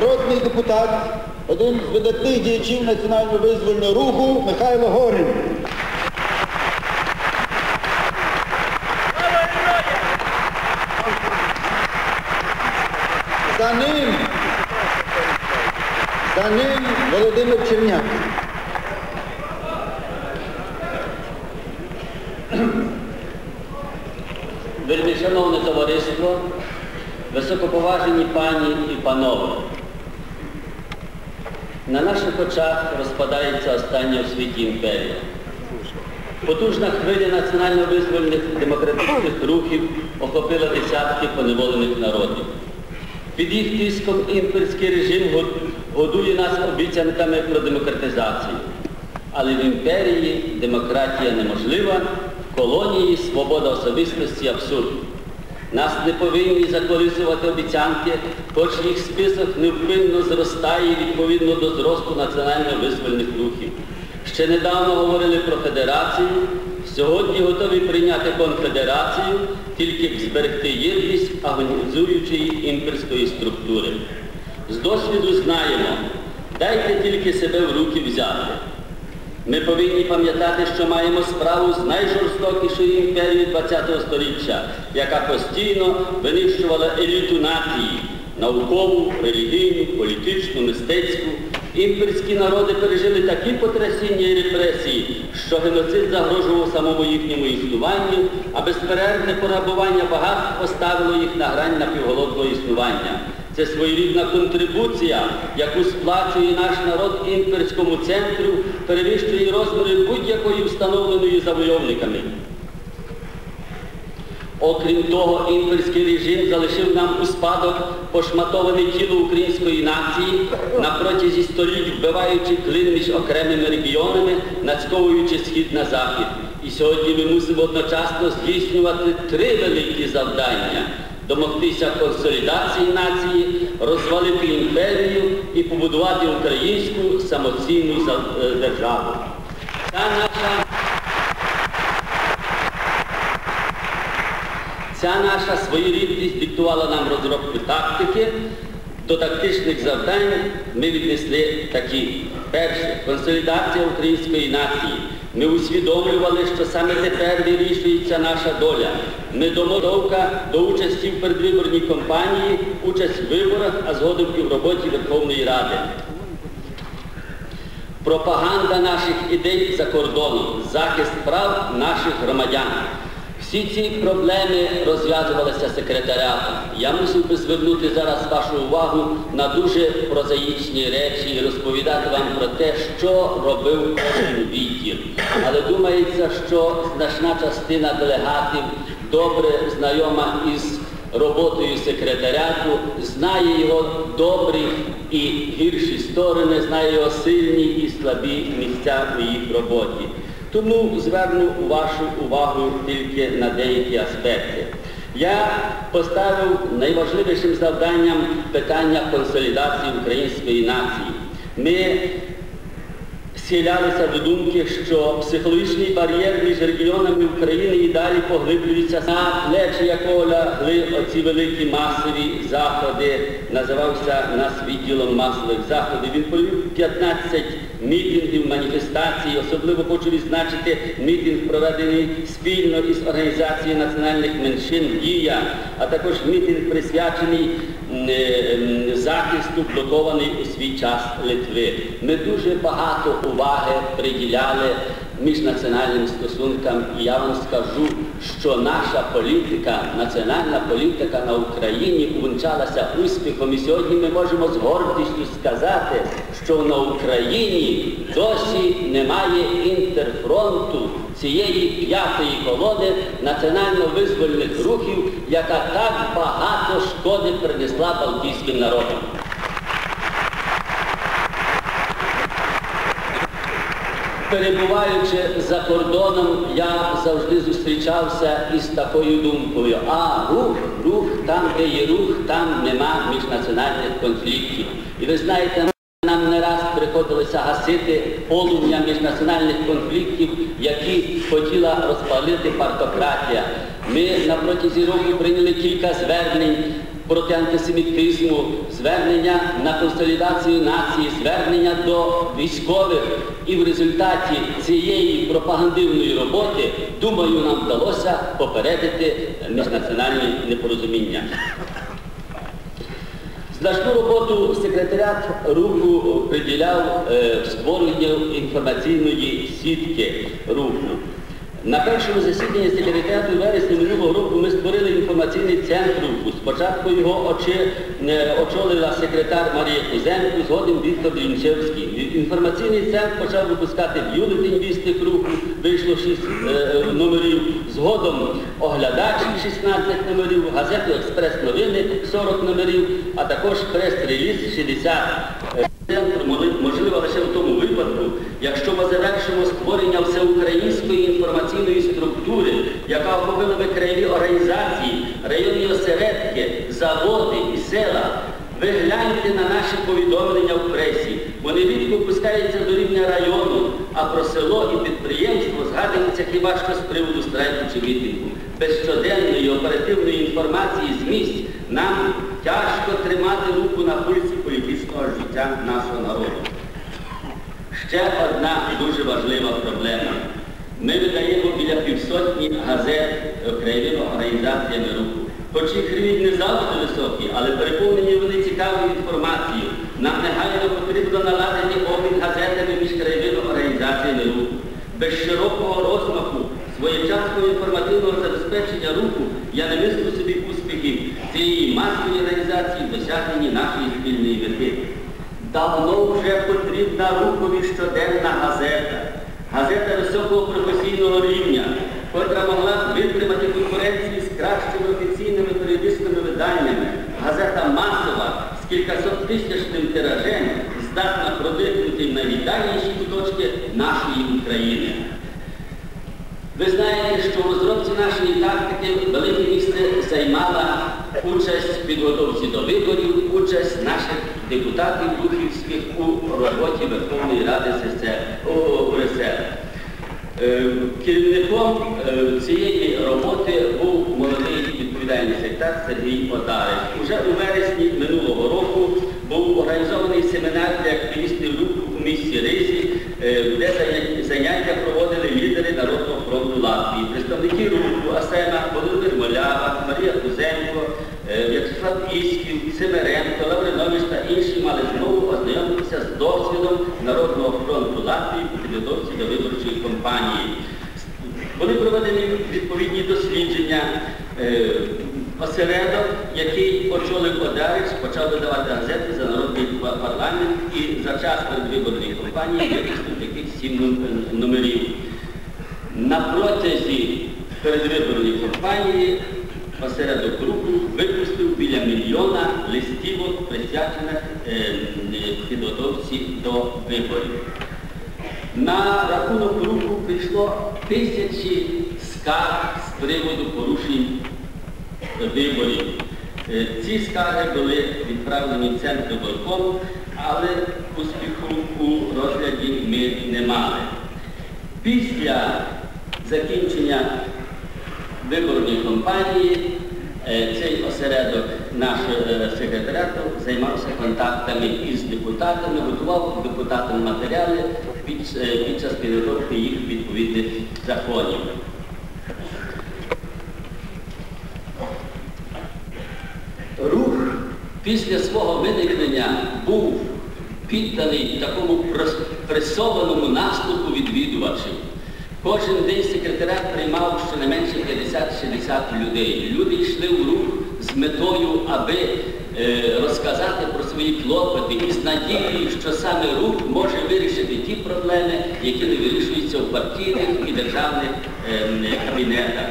народний депутат, один з видатних діячів національно-визвольного руху Михайло Горин. За ним, за ним Володимир Черняк. Вельми шановне товариство, високоповажені пані і панове. На наших очах розпадається остання у світі імперія. Потужна хвиля національно-визвольних демократичних рухів охопила десятки поневолених народів. Під їх тиском імперський режим годує нас обіцянками про демократизацію. Але в імперії демократія неможлива, в колонії свобода особистості абсурд. Нас не повинні заколисувати обіцянки, хоч їх список невпинно зростає відповідно до зросту національно-визвольних рухів. Ще недавно говорили про федерацію, сьогодні готові прийняти конфедерацію, тільки б зберегти єдність агонізуючої імперської структури. З досвіду знаємо, дайте тільки себе в руки взяти. Ми повинні пам'ятати, що маємо справу з найжорстокішою імперією ХХ століття, яка постійно винищувала еліту нації наукову, релігійну, політичну, мистецьку. Імперські народи пережили такі потрясіння і репресії, що геноцид загрожував самому їхньому існуванню, а безперервне порабування багатств поставило їх на грань напівголодного існування. Це своєрідна контрибуція, яку сплачує наш народ імперському центру, перевищує розміри будь-якої встановленої завойовниками. Окрім того, імперський режим залишив нам у спадок пошматоване тіло української нації на протязі століть, вбиваючи клин між окремими регіонами, нацьковуючи схід на захід. І сьогодні ми мусимо одночасно здійснювати три великі завдання домогтися консолідації нації, розвалити імперію і побудувати українську самоцінну е, державу. Та наша Ця наша своєрідність диктувала нам розробку тактики. До тактичних завдань ми віднесли такі. Перше консолідація української нації. Ми усвідомлювали, що саме тепер вирішується наша доля. Ми домодовка до участі в передвиборній кампанії, участь в виборах, а згодом і в роботі Верховної Ради. Пропаганда наших ідей за кордоном, захист прав наших громадян. Всі ці проблеми розв'язувалися секретаріатом. Я мусив би звернути зараз вашу увагу на дуже прозаїчні речі і розповідати вам про те, що робив кожен відділ. Але думається, що значна частина делегатів добре знайома із роботою секретаріату, знає його добрі і гірші сторони, знає його сильні і слабі місця у їх роботі. Тому зверну вашу увагу тільки на деякі аспекти. Я поставив найважливішим завданням питання консолідації української нації. Ми схилялися до думки, що психологічний бар'єр між регіонами України і далі поглиблюється на плечі якого лягли оці великі масові заходи, називався нас відділом масових заходів. Він провів 15 мітингів, маніфестацій, особливо хочу відзначити мітинг, проведений спільно із Організацією національних меншин Дія, а також мітинг присвячений е, захисту блокований у свій час Литви. Ми дуже багато уваги приділяли міжнаціональним стосункам, і я вам скажу, що наша політика, національна політика на Україні увінчалася успіхом. І сьогодні ми можемо з гордістю сказати, що на Україні досі немає інтерфронту цієї п'ятої колони національно-визвольних рухів, яка так багато шкоди принесла балтійським народам. Перебуваючи за кордоном, я завжди зустрічався із такою думкою, а рух, рух, там, де є рух, там нема міжнаціональних конфліктів. І ви знаєте, нам не раз приходилося гасити полум'я міжнаціональних конфліктів, які хотіла розпалити партократія. Ми на протязі року прийняли кілька звернень проти антисемітизму, звернення на консолідацію нації, звернення до військових. І в результаті цієї пропагандивної роботи, думаю, нам вдалося попередити міжнаціональні непорозуміння. Значну роботу секретаріат руху приділяв е, створенню інформаційної сітки руху. На першому засіданні секретаріату у вересні минулого року ми створили інформаційний центр. Спочатку його очі, е, очолила секретар Марія Кузенко, згодом Віктор Лінчевський. Інформаційний центр почав випускати бюлетень вістих руху, вийшло 6 е, номерів. Згодом оглядач 16 номерів, газету Експрес-новини 40 номерів, а також прес-реліз 60. Центр можливо лише в тому випадку, якщо ми завершимо створення структури, яка охопила би краєві організації, районні осередки, заводи і села. Ви гляньте на наші повідомлення в пресі. Вони рідко опускаються до рівня району, а про село і підприємство згадується хіба що з приводу страйку чи мітингу. Без щоденної оперативної інформації з місць нам тяжко тримати руку на пульсі політичного життя нашого народу. Ще одна дуже важлива проблема. Ми видаємо біля півсотні газет краєвими організаціями руху. Хоч їх рівень не завжди високий, але переповнені вони цікавою інформацією. Нам негайно потрібно наладити обмін газетами між краєвими організаціями руху. Без широкого розмаху, своєчасного інформативного забезпечення руху я не мислю собі успіхів цієї масової організації в досягненні нашої спільної мети. Давно вже потрібна рухові щоденна газета. Газета високого професійного рівня, котра могла витримати конкуренцію з кращими офіційними періодичними виданнями. Газета масова з кількасоттисячним тиражем здатна проникнути найвіддальніші куточки нашої України. Ви знаєте, що в розробці нашої тактики велике місце займала участь в підготовці до виборів, участь наших депутатів рухівських у роботі Верховної Ради УРСР. Е, Керівником е, цієї роботи був молодий відповідальний секретар Сергій Одарич. Уже у вересні минулого року був організований семінар для активістів у місті Ризі, е, де заняття проводили лідери Народного фронту Латвії, представники руху Асена, Володимир Молява, Марія Кузенко, В'ячеслав Ісків, Семеренко, інші мали змогу ознайомитися з досвідом Народного фронту Латвії у підготовці до виборчої кампанії. Були проведені відповідні дослідження. Е, Осередок, який очолив Одарич, почав видавати газети за народний парламент і за час передвиборної кампанії випустив таких сім номерів. На протязі передвиборної кампанії осередок руху випустив біля мільйона листівок, присвячених е, е, підготовці до виборів. На рахунок руху прийшло тисячі скарг з приводу порушень виборів. Е, Ці скарги були відправлені в центр виконкому, але успіху у розгляді ми не мали. Після закінчення виборної кампанії цей осередок нашого е, секретаріату займався контактами із депутатами, готував депутатам матеріали під, е, під час підготовки їх відповідних законів. Рух після свого виникнення був підданий такому пресованому наступу відвідувачів. Кожен день секретарят приймав щонайменше 50-60 людей. Люди йшли в рух з метою, аби е, розказати про свої клопоти і з надією, що саме рух може вирішити ті проблеми, які не вирішуються в партійних і державних ем, кабінетах.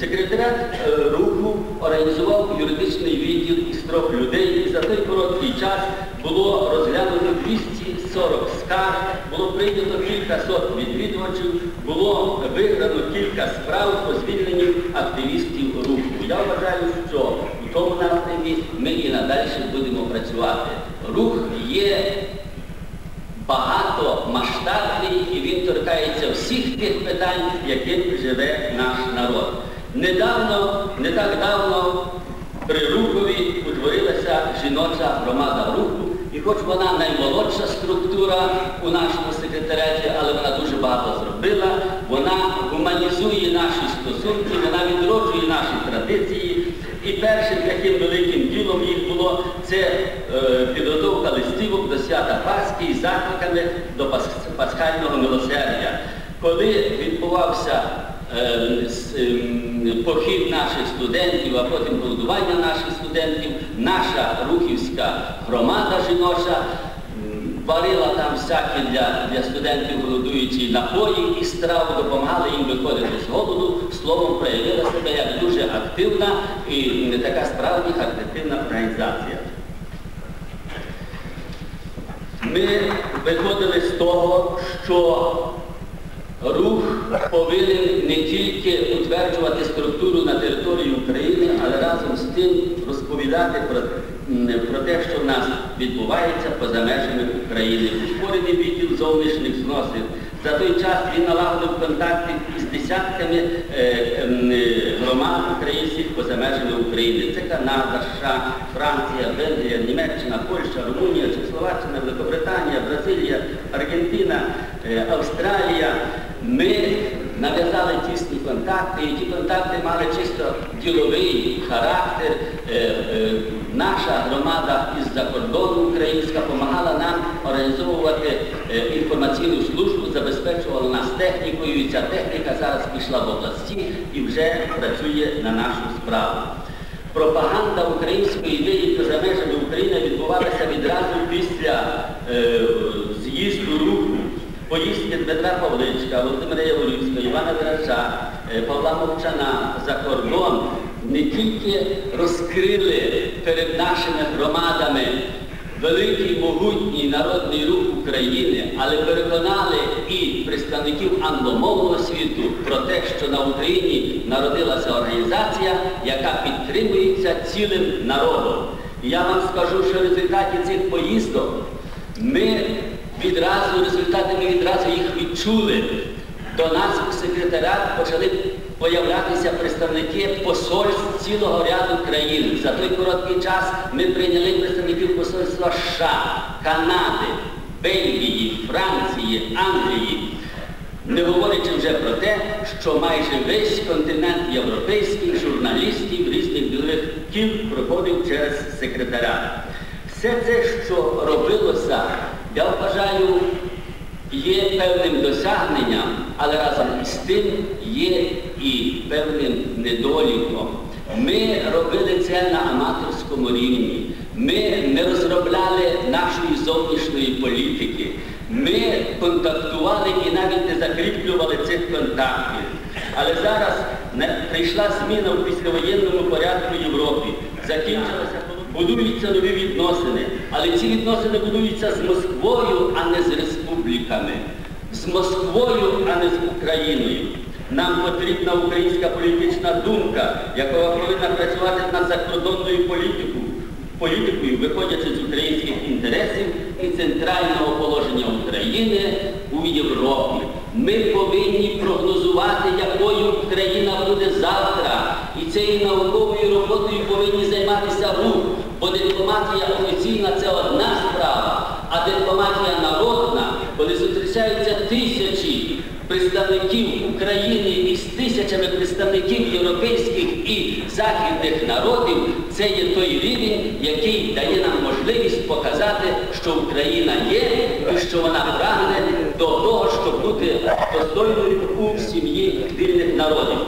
Секретаріат е, руху організував юридичний відділ із трьох людей, і за той короткий час було розглянуто 240 скарг, було прийнято кілька сот відвідувачів, було виграно кілька справ по звільненню активістів руху. Я вважаю, що в тому напрямі ми і надалі будемо працювати. Рух є багатомасштабний і він торкається всіх тих питань, яким живе наш народ. Недавно, не так давно при Рухові утворилася жіноча громада руху. І хоч вона наймолодша структура у нашому секретаріаті, але вона дуже багато зробила, вона гуманізує наші стосунки, вона відроджує наші традиції. І першим таким великим ділом їх було це е, підготовка листівок до свята Пасхи із закликами до пасхального милосердя. Коли відбувався похід наших студентів, а потім голодування наших студентів, наша рухівська громада жіноча варила там всякі для, для студентів голодуючі напої і страви, допомагали їм виходити з голоду, словом проявила себе як дуже активна і така справді характерна організація. Ми виходили з того, що рух повинен не тільки утверджувати структуру на території України, але разом з тим розповідати про, про те, що в нас відбувається поза межами України. Ускорений відділ зовнішніх зносин. За той час він налагодив контакти із десятками е, ем, е, громад українських поза межами України. Це Канада, США, Франція, Бельгія, Німеччина, Польща, Румунія, Чехословаччина, Великобританія, Бразилія, Аргентина, е, Австралія. Ми нав'язали тісні контакти, і ті контакти мали чисто діловий характер. Е, е, Наша громада із-за кордону українська допомагала нам організовувати е, інформаційну службу, забезпечувала нас технікою, і ця техніка зараз пішла в області і вже працює на нашу справу. Пропаганда української ідеї поза межами України відбувалася відразу після е, з'їзду руху. Поїздки Дмитра Павличка, Володимира Яворівського, Івана Дража, е, Павла Мовчана за кордон не тільки розкрили перед нашими громадами великий могутній народний рух України, але переконали і представників англомовного світу про те, що на Україні народилася організація, яка підтримується цілим народом. І я вам скажу, що в результаті цих поїздок ми відразу, результати ми відразу їх відчули. До нас у секретаріат почали появлятися представники посольств цілого ряду країн. За той короткий час ми прийняли представників посольства США, Канади, Бельгії, Франції, Англії. Не говорячи вже про те, що майже весь континент європейських журналістів різних ділових кіл проходив через секретаріат. Все це, що робилося, я вважаю, є певним досягненням, але разом із тим є і певним недоліком. Ми робили це на аматорському рівні. Ми не розробляли нашої зовнішньої політики. Ми контактували і навіть не закріплювали цих контактів. Але зараз прийшла зміна у післявоєнному порядку в Європі. Закінчилася, будуються нові відносини. Але ці відносини будуються з Москвою, а не з республіками. З Москвою, а не з Україною. Нам потрібна українська політична думка, яка повинна працювати над закордонною політикою, політикою, виходячи з українських інтересів і центрального положення України у Європі. Ми повинні прогнозувати, якою Україна буде завтра. І цією науковою роботою повинні займатися рух, бо дипломатія офіційна це одна справа, а дипломатія народна, коли зустрічаються тисячі представників України із тисячами представників європейських і західних народів, це є той рівень, який дає нам можливість показати, що Україна є і що вона прагне до того, щоб бути достойною у сім'ї вільних народів.